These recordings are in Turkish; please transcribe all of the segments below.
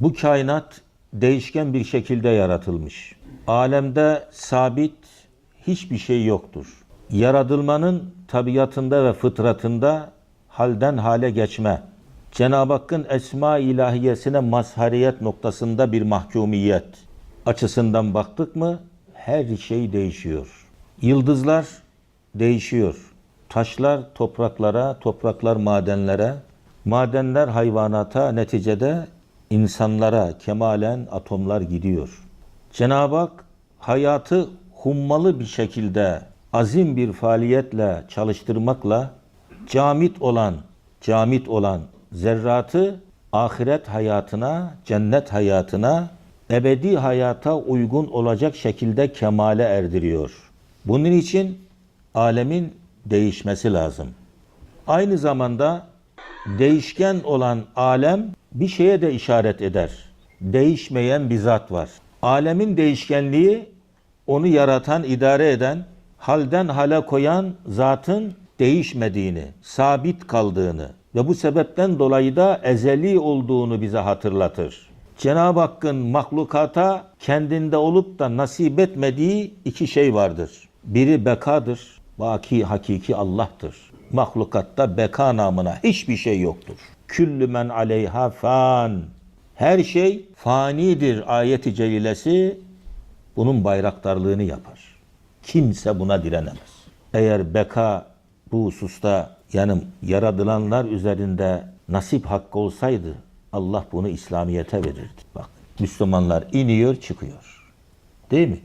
Bu kainat değişken bir şekilde yaratılmış. Alemde sabit hiçbir şey yoktur. Yaratılmanın tabiatında ve fıtratında halden hale geçme, Cenab-ı Hakk'ın esma ilahiyesine mazhariyet noktasında bir mahkumiyet açısından baktık mı her şey değişiyor. Yıldızlar değişiyor. Taşlar topraklara, topraklar madenlere, madenler hayvanata, neticede insanlara kemalen atomlar gidiyor. Cenab-ı Hak hayatı hummalı bir şekilde azim bir faaliyetle çalıştırmakla camit olan, camit olan zerratı ahiret hayatına, cennet hayatına, ebedi hayata uygun olacak şekilde kemale erdiriyor. Bunun için alemin değişmesi lazım. Aynı zamanda değişken olan alem bir şeye de işaret eder. Değişmeyen bir zat var. Alemin değişkenliği onu yaratan, idare eden, halden hale koyan zatın değişmediğini, sabit kaldığını ve bu sebepten dolayı da ezeli olduğunu bize hatırlatır. Cenab-ı Hakk'ın mahlukata kendinde olup da nasip etmediği iki şey vardır. Biri bekadır, baki hakiki Allah'tır. Mahlukatta beka namına hiçbir şey yoktur. Küllü men aleyha fan. Her şey fanidir ayeti celilesi bunun bayraktarlığını yapar. Kimse buna direnemez. Eğer beka bu hususta yani yaratılanlar üzerinde nasip hakkı olsaydı Allah bunu İslamiyet'e verirdi. Bak Müslümanlar iniyor çıkıyor. Değil mi?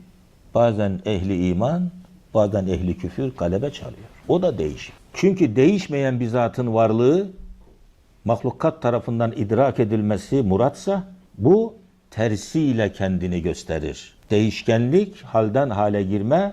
Bazen ehli iman, bazen ehli küfür galebe çalıyor. O da değişir. Çünkü değişmeyen bir zatın varlığı mahlukat tarafından idrak edilmesi muratsa bu tersiyle kendini gösterir. Değişkenlik, halden hale girme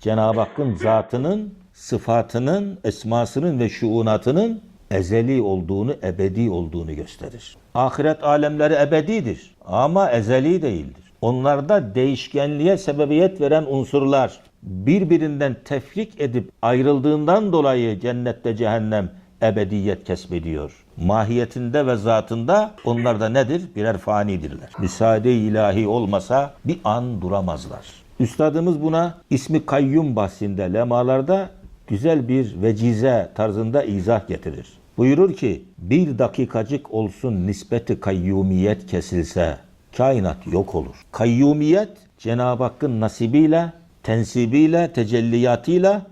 Cenab-ı Hakk'ın zatının, sıfatının, esmasının ve şuunatının ezeli olduğunu, ebedi olduğunu gösterir. Ahiret alemleri ebedidir ama ezeli değildir. Onlarda değişkenliğe sebebiyet veren unsurlar birbirinden tefrik edip ayrıldığından dolayı cennette cehennem ebediyet kesbediyor. Mahiyetinde ve zatında onlar da nedir? Birer fanidirler. Müsaade ilahi olmasa bir an duramazlar. Üstadımız buna ismi kayyum bahsinde lemalarda güzel bir vecize tarzında izah getirir. Buyurur ki bir dakikacık olsun nispeti kayyumiyet kesilse kainat yok olur. Kayyumiyet Cenab-ı Hakk'ın nasibiyle, tensibiyle, tecelliyatıyla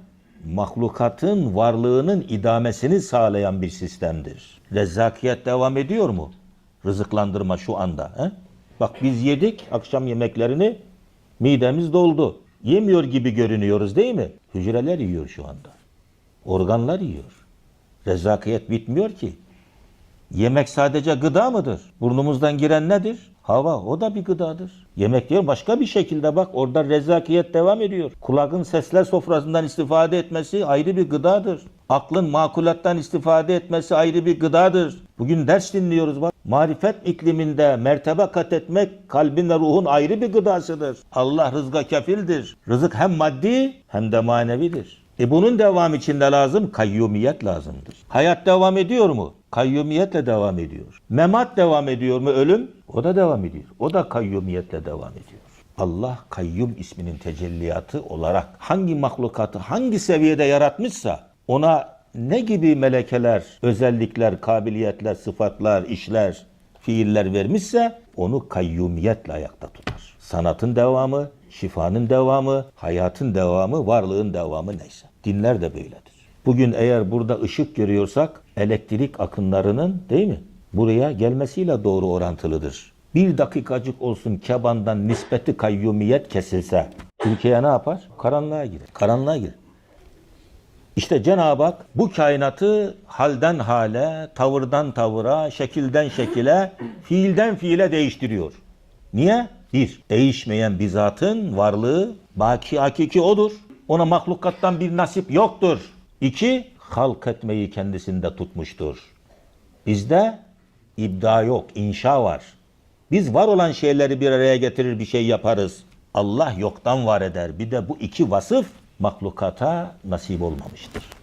mahlukatın varlığının idamesini sağlayan bir sistemdir. Rezzakiyet devam ediyor mu? Rızıklandırma şu anda. He? Bak biz yedik akşam yemeklerini, midemiz doldu. Yemiyor gibi görünüyoruz değil mi? Hücreler yiyor şu anda. Organlar yiyor. Rezzakiyet bitmiyor ki. Yemek sadece gıda mıdır? Burnumuzdan giren nedir? Hava, o da bir gıdadır. Yemek diyor başka bir şekilde bak orada rezakiyet devam ediyor. Kulağın sesler sofrasından istifade etmesi ayrı bir gıdadır. Aklın makulattan istifade etmesi ayrı bir gıdadır. Bugün ders dinliyoruz bak. Marifet ikliminde mertebe kat etmek kalbin ve ruhun ayrı bir gıdasıdır. Allah rızka kefildir. Rızık hem maddi hem de manevidir. E bunun devam içinde lazım kayyumiyet lazımdır. Hayat devam ediyor mu? Kayyumiyetle devam ediyor. Memat devam ediyor mu ölüm? O da devam ediyor. O da kayyumiyetle devam ediyor. Allah kayyum isminin tecelliyatı olarak hangi mahlukatı hangi seviyede yaratmışsa ona ne gibi melekeler, özellikler, kabiliyetler, sıfatlar, işler, fiiller vermişse onu kayyumiyetle ayakta tutar. Sanatın devamı, şifanın devamı, hayatın devamı, varlığın devamı neyse. Dinler de böyledir. Bugün eğer burada ışık görüyorsak elektrik akımlarının değil mi? Buraya gelmesiyle doğru orantılıdır. Bir dakikacık olsun kebandan nispeti kayyumiyet kesilse Türkiye ne yapar? Karanlığa girer. Karanlığa girer. İşte Cenab-ı Hak bu kainatı halden hale, tavırdan tavıra, şekilden şekile, fiilden fiile değiştiriyor. Niye? Bir, değişmeyen bir zatın varlığı baki hakiki odur. Ona mahlukattan bir nasip yoktur. İki, halk etmeyi kendisinde tutmuştur. Bizde ibda yok, inşa var. Biz var olan şeyleri bir araya getirir bir şey yaparız. Allah yoktan var eder. Bir de bu iki vasıf mahlukata nasip olmamıştır.